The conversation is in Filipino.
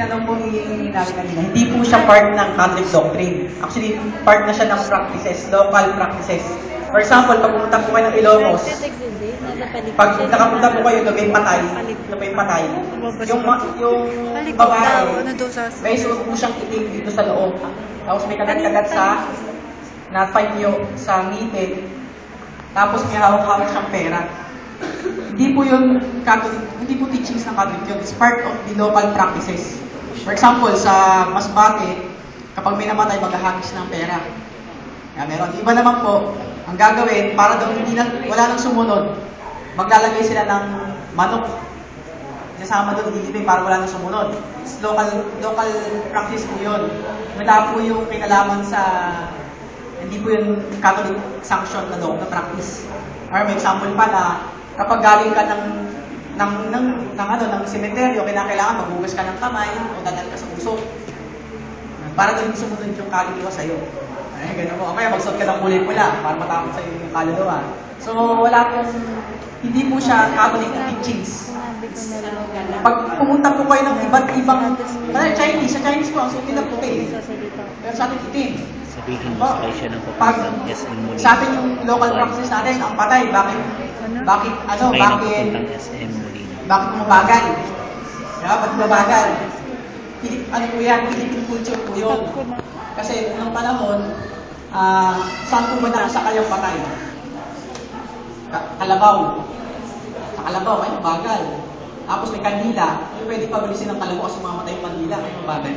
tinanong po ni Nari kanina, hindi po siya part ng Catholic doctrine. Actually, part na siya ng practices, local practices. For example, pag pumunta po kayo ng Ilocos, pag nakapunta po kayo may patay, may patay, yung, yung babae, may suot po siyang itim dito sa loob. Tapos may kagat-kagat sa na panyo sa ngipin. Tapos may hawak-hawak siyang pera. Hindi po yun Catholic, hindi po teachings ng Catholic yun. It's part of the local practices. For example, sa Masbate, kapag may namatay, maghahagis ng pera. Kaya meron. Iba naman po, ang gagawin, para daw hindi na, wala nang sumunod, maglalagay sila ng manok. Kasama doon, ililipin para wala nang sumunod. It's local, local practice po yun. Wala po yung kinalaman sa, hindi po yung Catholic sanction na law, na practice. Or may example pa na, kapag galing ka ng ng ng, ng ano ng sementeryo, kinakailangan maghugas ka ng kamay o dadal ka sa usok. Para doon sumunod yung kaluluwa sa'yo. Ay, ganun mo. O kaya magsuot ka ng kulay pula para matapos sa'yo yung kaluluwa. So, wala pong, hindi po siya Catholic teachings. Pag pumunta po kayo ng iba't ibang, kaya Chinese, sa Chinese po, ang suot nila puti. Pero sa atin itim. Sabihin mo, sakay siya ng pag sa atin yung local practice natin, ang patay, bakit, bakit, ano, Sakay bakit, SM Molina. bakit mabagal? Diba? Ba't mabagal? Pilip, ano po yan? Philippine culture po yun. Kasi unang panahon, ah, saan po ba nakasakay ang patay? Ka- Kalabaw. Sa Kalabaw, ay mabagal. Tapos may kandila, pwede pabilisin ng kalabaw kasi mamatay yung kandila, ay mabagal.